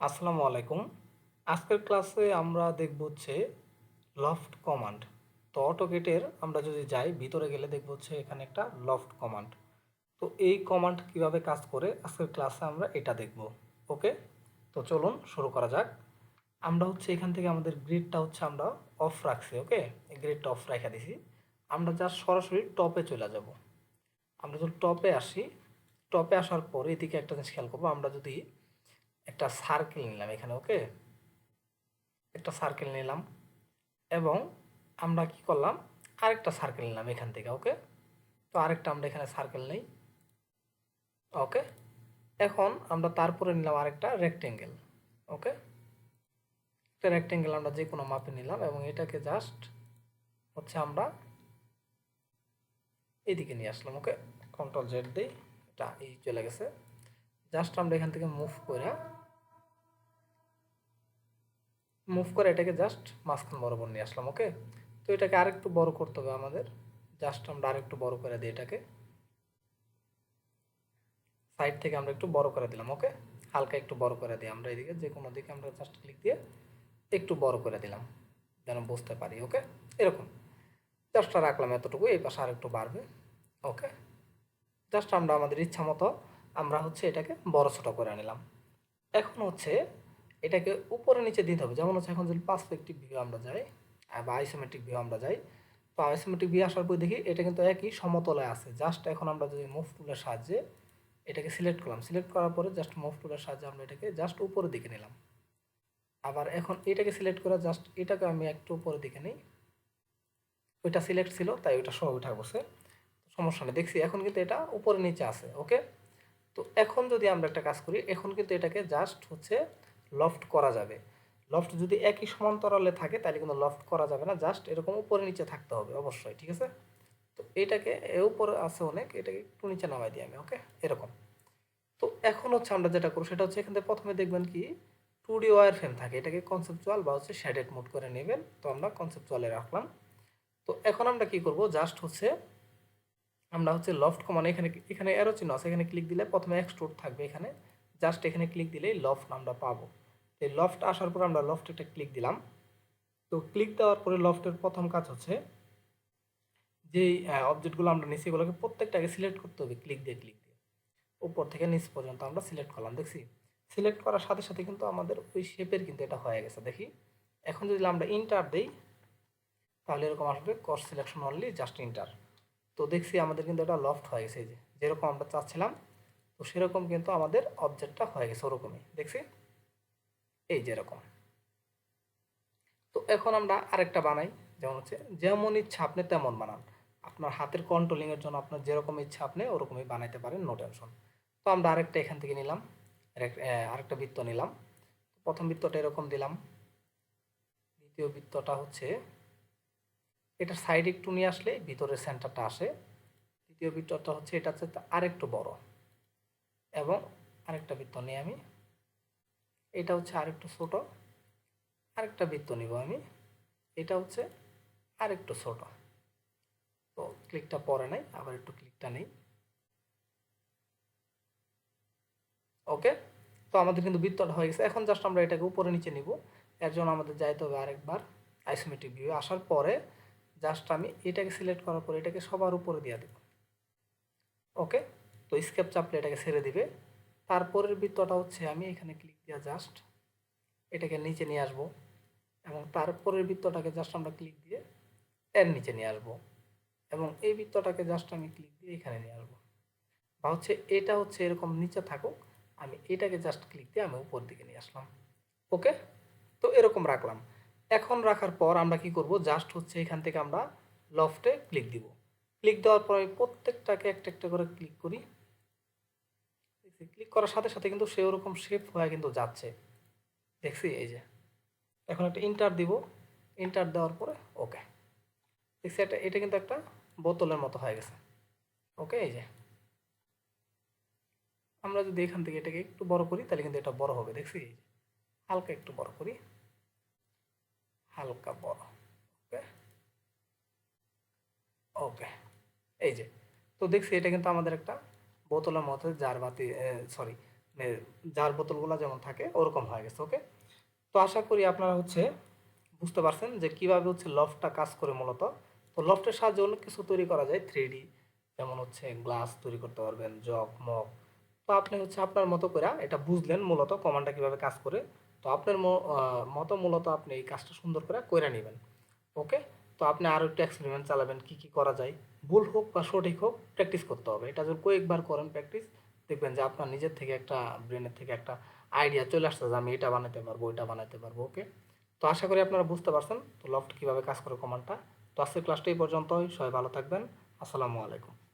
আসসালামু আলাইকুম। আজকের ক্লাসে আমরা দেখব হচ্ছে লফট কমান্ড তো অটোকেটের আমরা যদি যাই, ভিতরে গেলে দেখব হচ্ছে এখানে একটা লফট কমান্ড তো এই কমান্ড কীভাবে কাজ করে, আজকের ক্লাসে আমরা এটা দেখব। ওকে? তো চলুন শুরু করা যাক। আমরা হচ্ছে এখান থেকে আমাদের গ্রিডটা হচ্ছে আমরা অফ রাখছি, ওকে? গ্রিডটা অফ রেখে দিছি। আমরা জাস্ট সরাসরি টপে চলে যাব। আমরা যদি টপে আসি টপে আসার পরে এদিকে একটা জিনিস খেয়াল করব, আমরা যদি একটা সার্কেল নিলাম এখানে ওকে একটা সার্কেল নিলাম এবং আমরা কি করলাম? আরেকটা সার্কেল নিলাম এখান থেকে ওকে তো আরেকটা আমরা এখানে সার্কেল নেই ওকে এখন আমরা তারপরে নিলাম আরেকটা রেক্টেঙ্গেল ওকে একটা রেক্টেঙ্গেল আমরা যে কোনো মাপে নিলাম এবং এটাকে জাস্ট হচ্ছে আমরা এদিকে নিয়ে আসলাম ওকে কন্ট্রোল জেড দিই এটা এই চলে গেছে। জাস্ট আমরা এখান থেকে মুভ করে মুভ করে এটাকে জাস্ট মাঝখান বরাবর নিয়ে আসলাম ওকে তো এটাকে আরেকটু বড় করতে হবে আমাদের। জাস্ট আমরা আরেকটু বড় করে দিই এটাকে। সাইড থেকে আমরা একটু বড় করে দিলাম ওকে হালকা একটু বড় করে দিই আমরা এদিকে, যে কোনো দিকে আমরা জাস্ট ক্লিক দিয়ে একটু বড় করে দিলাম, যেন বুঝতে পারি ওকে এরকম। জাস্ট রাখলাম এতটুকু, এই পাশে আরেকটু বাড়বে ওকে জাস্ট আমরা আমাদের ইচ্ছা মতো আমরা হচ্ছে এটাকে বড় ছোটো করে নিলাম। এখন হচ্ছে এটাকে উপরে নিচে দিতে হবে। যেমন হচ্ছে এখন যদি পার্সপেক্টিভ ভিউ আমরা যাই বা আইসোমেট্রিক ভিউ আমরা যাই, তো আইসোমেট্রিক ভিউ আসার পর দেখি এটা কিন্তু একই সমতলায় আছে। জাস্ট এখন আমরা যদি মুভ টুলের সাহায্যে এটাকে সিলেক্ট করলাম। সিলেক্ট করার পরে জাস্ট মুভ টুলের সাহায্যে আমরা এটাকে জাস্ট উপরের দিকে নিলাম। আবার এখন এটাকে সিলেক্ট করে জাস্ট এটাকে আমি একটু উপরের দিকে নিই। ওইটা সিলেক্ট ছিল, তাই ওইটা সহ উঠা বসে। সমস্যা নেই, দেখছি এখন কিন্তু এটা উপরে নিচে আছে ওকে তো এখন যদি আমরা একটা কাজ করি, এখন কিন্তু এটাকে জাস্ট হচ্ছে লফট করা যাবে। লফট যদি একই সমান্তরালে থাকে, তাহলে কিন্তু লফট করা যাবে না জাস্ট এরকম উপরে নিচে থাকতে হবে অবশ্যই, ঠিক আছে? তো এটাকে, এ উপরে আছে অনেক, এটাকে একটু নিচে নামাই দিই আমি, ওকে? এরকম। তো এখন হচ্ছে আমরা যেটা করব, সেটা হচ্ছে এখান থেকে প্রথমে দেখবেন কি টু ডি ওয়ার ফ্রেম থাকে, এটাকে কনসেপচুয়াল বা হচ্ছে শ্যাডেড মোড করে নেবেন। তো আমরা কনসেপচুয়ালে রাখলাম। তো এখন আমরা কি করব জাস্ট হচ্ছে আমরা হচ্ছে লফট কমান এখানে এখানে অ্যারো চিহ্ন আছে, এখানে ক্লিক দিলে প্রথমে এক্সট্রুড থাকবে এখানে। জাস্ট এখানে ক্লিক দিলেই লফট আমরা পাবো। এই লফট আসার পর আমরা লফট একটা ক্লিক দিলাম। তো ক্লিক দেওয়ার পরে লফটের প্রথম কাজ হচ্ছে যেই অবজেক্টগুলো আমরা নিচে এগুলোকে প্রত্যেকটাকে সিলেক্ট করতে হবে ক্লিক দিয়ে ক্লিক দিয়ে। উপর থেকে নিচ পর্যন্ত আমরা সিলেক্ট করলাম, দেখছি? সিলেক্ট করার সাথে সাথে কিন্তু আমাদের ওই শেপের কিন্তু এটা হয়ে গেছে, দেখি? এখন যদি আমরা ইন্টার দিই, তাহলে এরকম আসবে কস সিলেকশন অনলি জাস্ট ইন্টার তো দেখছি আমাদের কিন্তু এটা লফট হয়ে গেছে যে। যেরকম আমরা চাচ্ছিলাম তো সেরকম কিন্তু আমাদের অবজেক্টটা হয়ে গেছে ওরকমই, দেখছি? এই যেরকম তো এখন আমরা আরেকটা বানাই, যেমন হচ্ছে, যেমন ইচ্ছা আপনি তেমন বানান। আপনার হাতের কন্ট্রোলিংয়ের জন্য আপনার যেরকম ইচ্ছা আপনি ওরকমই বানাইতে পারেন নো টেনশন তো আমরা আরেকটা এখান থেকে নিলাম, আরেক- আরেকটা বৃত্ত নিলাম। প্রথম বৃত্তটা এরকম দিলাম। দ্বিতীয় বৃত্তটা হচ্ছে, এটা সাইড একটু নিয়ে আসলে ভিতরের সেন্টারটা আসে। তৃতীয় বৃত্তটা হচ্ছে, এটা হচ্ছে আরেকটু বড়। এবং আরেকটা বৃত্ত নিই আমি। এটা হচ্ছে আরেকটু ছোট, আরেকটা বৃত্ত নিব আমি। এটা হচ্ছে আরেকটু ছোট। তো ক্লিকটা পরে নাই, আবার একটু ক্লিকটা নেই। ওকে তো আমাদের কিন্তু বৃত্তটা হয়ে গেছে। এখন জাস্ট আমরা এটাকে উপরে নিচে নিব। এর জন্য আমাদের যাইতে হবে আরেকবার আইসোমেট্রিক ভিউ আসার পরে জাস্ট আমি এটাকে সিলেক্ট করার পরে এটাকে সবার উপরে দিয়ে দেব। ওকে তো স্কেপ চাপলে এটাকে ছেড়ে দিবে। তারপরের বৃত্তটা হচ্ছে আমি এখানে ক্লিক দিয়ে জাস্ট এটাকে নিচে নিয়ে আসব এবং তারপরের বৃত্তটাকে জাস্ট আমরা ক্লিক দিয়ে এর নিচে নিয়ে আসব এবং এই বৃত্তটাকে জাস্ট আমি ক্লিক দিয়ে এখানে নিয়ে আসব। বা হচ্ছে এটা হচ্ছে এরকম নিচে থাকুক, আমি এটাকে জাস্ট ক্লিক দিয়ে আমি উপর দিকে নিয়ে আসলাম। ওকে তো এরকম রাখলাম। এখন রাখার পর আমরা কি করব? জাস্ট হচ্ছে এখান থেকে আমরা লফটে ক্লিক দিব। ক্লিক দেওয়ার পর আমি প্রত্যেকটাকে একটা একটা করে ক্লিক করি। ক্লিক করার সাথে সাথে কিন্তু সে ওরকম শেপ হয়ে কিন্তু যাচ্ছে। দেখছি, এই যে। এখন একটা ইন্টার দিব। ইন্টার দেওয়ার পরে ওকে দেখছি, এটা এটা কিন্তু একটা বোতলের মতো হয়ে গেছে। ওকে এই যে। আমরা যদি এখান থেকে এটাকে একটু বড় করি, তাহলে কিন্তু এটা বড় হবে। দেখছি হালকা একটু বড় করি। হালকা বড় ওকে ওকে এই যে। তো দেখছি, এটা কিন্তু আমাদের একটা বোতলের মতো জার বাতি সরি যার বোতলগুলো যেমন থাকে, ওরকম হয়ে গেছে ওকে তো আশা করি আপনারা হচ্ছে বুঝতে পারছেন যে কীভাবে হচ্ছে লফটটা কাজ করে মূলত। তো লফটের সাহায্যে অনেক কিছু তৈরি করা যায় থ্রি যেমন হচ্ছে গ্লাস তৈরি করতে পারবেন জগ মগ তো আপনি হচ্ছে আপনার মতো করে এটা বুঝলেন মূলত কমান্ডটা কীভাবে কাজ করে। তো আপনার মতো মূলত আপনি এই কাজটা সুন্দর করে করে নেবেন ওকে তো আপনি আরও একটু এক্সপেরিমেন্ট চালাবেন, কী কী করা যায়। ভুল হোক বা সঠিক হোক প্র্যাকটিস করতে হবে। এটা যদি কয়েকবার করেন প্র্যাকটিস দেখবেন যে আপনার নিজের থেকে একটা ব্রেনের থেকে একটা আইডিয়া চলে আসছে যে আমি এটা বানাতে পারব, ওইটা বানাতে পারব ওকে তো আশা করি আপনারা বুঝতে পারছেন। তো লফট কীভাবে কাজ করে কমান্ডটা তো আজকের ক্লাসটা এই পর্যন্তই। সবাই ভালো থাকবেন। আসসালামু আলাইকুম।